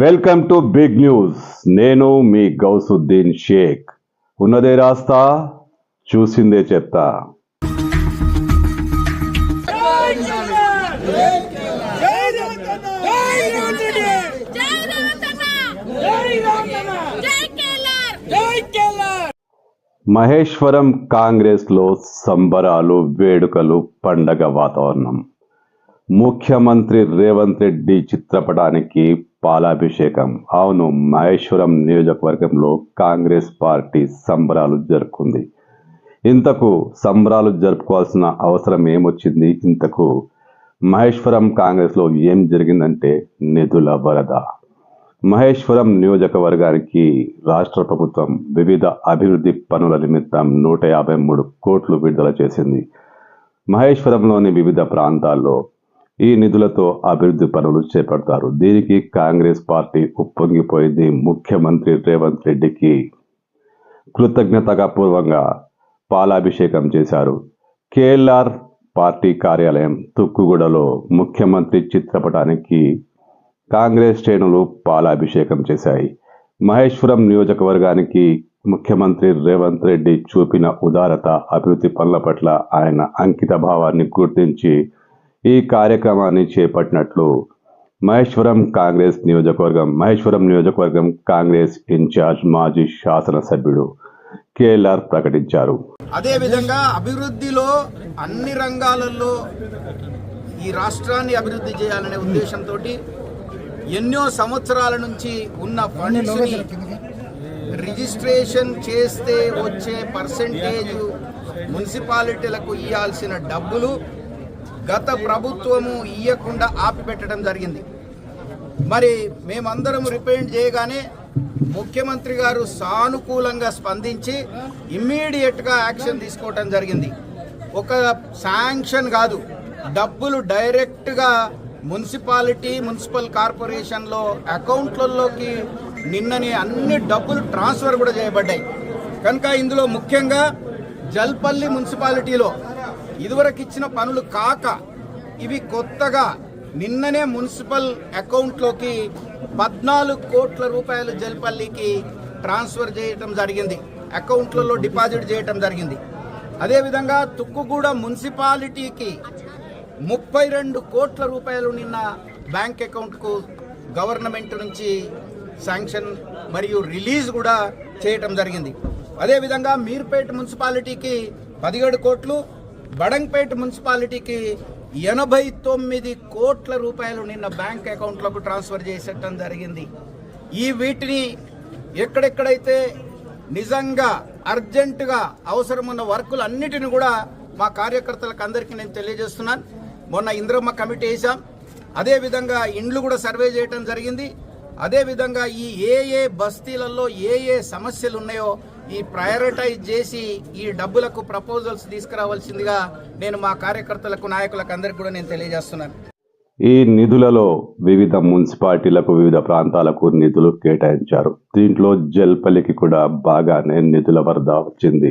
Welcome to big news. నేను మీ గౌసుద్దీన్ షేక్. ఉన్నదే రాస్తా చూసిందే చెప్తా. మహేశ్వరం కాంగ్రెస్లో సంబరాలు వేడుకలు పండగ వాతావరణం. ముఖ్యమంత్రి రేవంత్ రెడ్డి చిత్రపటానికి పాలాభిషేకం. అవును మహేశ్వరం నియోజకవర్గంలో కాంగ్రెస్ పార్టీ సంబరాలు జరుపుకుంది. ఇంతకు సంబరాలు జరుపుకోవాల్సిన అవసరం ఏమొచ్చింది? ఇంతకు మహేశ్వరం కాంగ్రెస్లో ఏం జరిగిందంటే నిధుల వరద. మహేశ్వరం నియోజకవర్గానికి రాష్ట్ర ప్రభుత్వం వివిధ అభివృద్ధి పనుల నిమిత్తం నూట యాభై మూడు కోట్లు విడుదల చేసింది. మహేశ్వరంలోని వివిధ ప్రాంతాల్లో ఈ నిధులతో అభివృద్ధి పనులు చేపడతారు. దీనికి కాంగ్రెస్ పార్టీ ఉప్పొంగిపోయింది ముఖ్యమంత్రి రేవంత్ రెడ్డికి. కృతజ్ఞతగా పూర్వంగా పాలాభిషేకం చేశారు. కేఎల్ఆర్ పార్టీ కార్యాలయం తుక్కుగూడలో ముఖ్యమంత్రి చిత్రపటానికి కాంగ్రెస్ శ్రేణులు పాలాభిషేకం చేశాయి. మహేశ్వరం నియోజకవర్గానికి ముఖ్యమంత్రి రేవంత్ రెడ్డి చూపిన ఉదారత అభివృద్ధి పనుల పట్ల ఆయన అంకిత భావాన్ని గుర్తించి ఈ కార్యక్రమాన్ని చేపట్టినట్లు మహేశ్వరం కాంగ్రెస్ నియోజకవర్గం మహేశ్వరం నియోజకవర్గం కాంగ్రెస్ ఇన్ఛార్జ్ మాజీ శాసనసభ్యుడు కేఎల్ఆర్ ప్రకటించారు. అదేవిధంగా అభివృద్ధిలో అన్ని రంగాలలో ఈ రాష్ట్రాన్ని అభివృద్ధి చేయాలనే ఉద్దేశంతో ఎన్నో సంవత్సరాల నుంచి ఉన్న ఫండ్స్ని రిజిస్ట్రేషన్ చేస్తే వచ్చే పర్సంటేజ్ మున్సిపాలిటీలకు ఇవ్వాల్సిన డబ్బులు గత ప్రభుత్వము ఇవ్వకుండా ఆపిపెట్టడం జరిగింది. మరి మేమందరం రిపెండ్ చేయగానే ముఖ్యమంత్రి గారు సానుకూలంగా స్పందించి ఇమ్మీడియట్గా యాక్షన్ తీసుకోవటం జరిగింది. ఒక శాంక్షన్ కాదు డబ్బులు డైరెక్ట్గా మున్సిపాలిటీ మున్సిపల్ కార్పొరేషన్లో అకౌంట్లలోకి నిన్ననే అన్ని డబ్బులు ట్రాన్స్ఫర్ కూడా చేయబడ్డాయి. కనుక ఇందులో ముఖ్యంగా జల్పల్లి మున్సిపాలిటీలో ఇదివరకు ఇచ్చిన పనులు కాక ఇవి కొత్తగా నిన్ననే మున్సిపల్ అకౌంట్లోకి పద్నాలుగు కోట్ల రూపాయలు జల్పల్లికి ట్రాన్స్ఫర్ చేయటం జరిగింది. అకౌంట్లలో డిపాజిట్ చేయటం జరిగింది. అదేవిధంగా తుక్కుగూడ మున్సిపాలిటీకి ముప్పై రెండు కోట్ల రూపాయలు నిన్న బ్యాంక్ అకౌంట్కు గవర్నమెంట్ నుంచి శాంక్షన్ మరియు రిలీజ్ కూడా చేయటం జరిగింది. అదేవిధంగా మీర్పేట్ మున్సిపాలిటీకి పదిహేడు కోట్లు బడంపేట మున్సిపాలిటీకి ఎనభై తొమ్మిది కోట్ల రూపాయలు నిన్న బ్యాంక్ అకౌంట్లకు ట్రాన్స్ఫర్ చేసేయటం జరిగింది. ఈ వీటిని ఎక్కడెక్కడైతే నిజంగా అర్జెంటుగా అవసరమున్న వర్కులు అన్నిటిని కూడా మా కార్యకర్తలకు అందరికీ నేను తెలియజేస్తున్నాను. మొన్న ఇంద్రమ్మ కమిటీ వేసాం అదేవిధంగా ఇండ్లు కూడా సర్వే చేయటం జరిగింది. అదేవిధంగా ఈ ఏ ఏ బస్తీలలో ఏ ఏ సమస్యలు ఉన్నాయో ఈ ప్రయారిటైజ్ చేసి ఈ డబ్బులకు ప్రపోజల్స్ తీసుకురావాల్సిందిగా నేను మా కార్యకర్తలకు నాయకులకు అందరికీ కూడా నేను తెలియజేస్తున్నాను. ఈ నిధులలో వివిధ మున్సిపాలిటీలకు వివిధ ప్రాంతాలకు నిధులు కేటాయించారు. దీంట్లో జల్పల్లికి కూడా బాగానే నిధుల వరద వచ్చింది.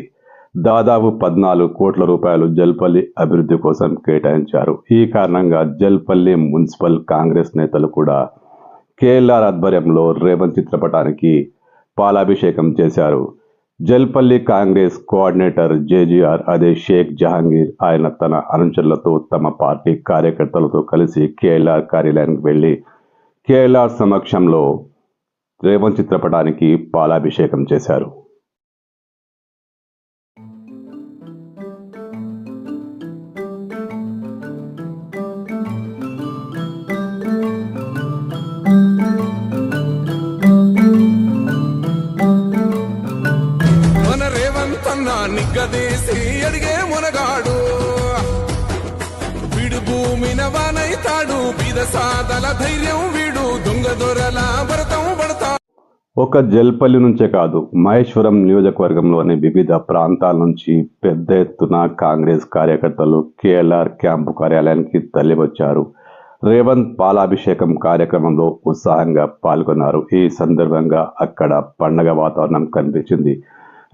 దాదాపు పద్నాలుగు కోట్ల రూపాయలు జల్పల్లి అభివృద్ధి కోసం కేటాయించారు. ఈ కారణంగా జల్పల్లి మున్సిపల్ కాంగ్రెస్ నేతలు కూడా కేఎల్ఆర్ ఆధ్వర్యంలో రేవంత్ చిత్రపటానికి పాలాభిషేకం చేశారు. జల్పల్లి కాంగ్రెస్ కోఆర్డినేటర్ జేజీఆర్ అదే షేక్ జహాంగీర్ ఆయన తన అనుచరులతో తమ పార్టీ కార్యకర్తలతో కలిసి కేఎల్ఆర్ కార్యాలయానికి వెళ్ళి కేఎల్ఆర్ సమక్షంలో రేవంత్ చిత్రపటానికి పాలాభిషేకం చేశారు. వీడు బీద సాదల ధైర్యం వీడు దొంగ దొరల భరతం పడతా. ఒక జల్పల్లి నుంచే కాదు మహేశ్వరం నియోజకవర్గంలోని వివిధ ప్రాంతాల నుంచి పెద్ద ఎత్తున కాంగ్రెస్ కార్యకర్తలు కేఎల్ఆర్ క్యాంపు కార్యాలయానికి తరలివచ్చారు. రేవంత్ పాలాభిషేకం కార్యక్రమంలో ఉత్సాహంగా పాల్గొన్నారు. ఈ సందర్భంగా అక్కడ పండగ వాతావరణం కనిపించింది.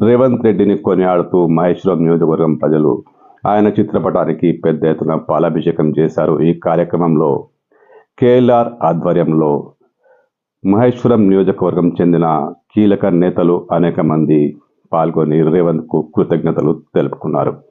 రేవంత్ రెడ్డిని కొనియాడుతూ మహేశ్వరం నియోజకవర్గం ప్రజలు ఆయన చిత్రపటానికి పెద్ద ఎత్తున పాలాభిషేకం చేశారు. ఈ కార్యక్రమంలో కేఎల్ఆర్ ఆధ్వర్యంలో మహేశ్వరం నియోజకవర్గం చెందిన కీలక నేతలు అనేక మంది పాల్గొని రేవంత్కు కృతజ్ఞతలు తెలుపుకున్నారు.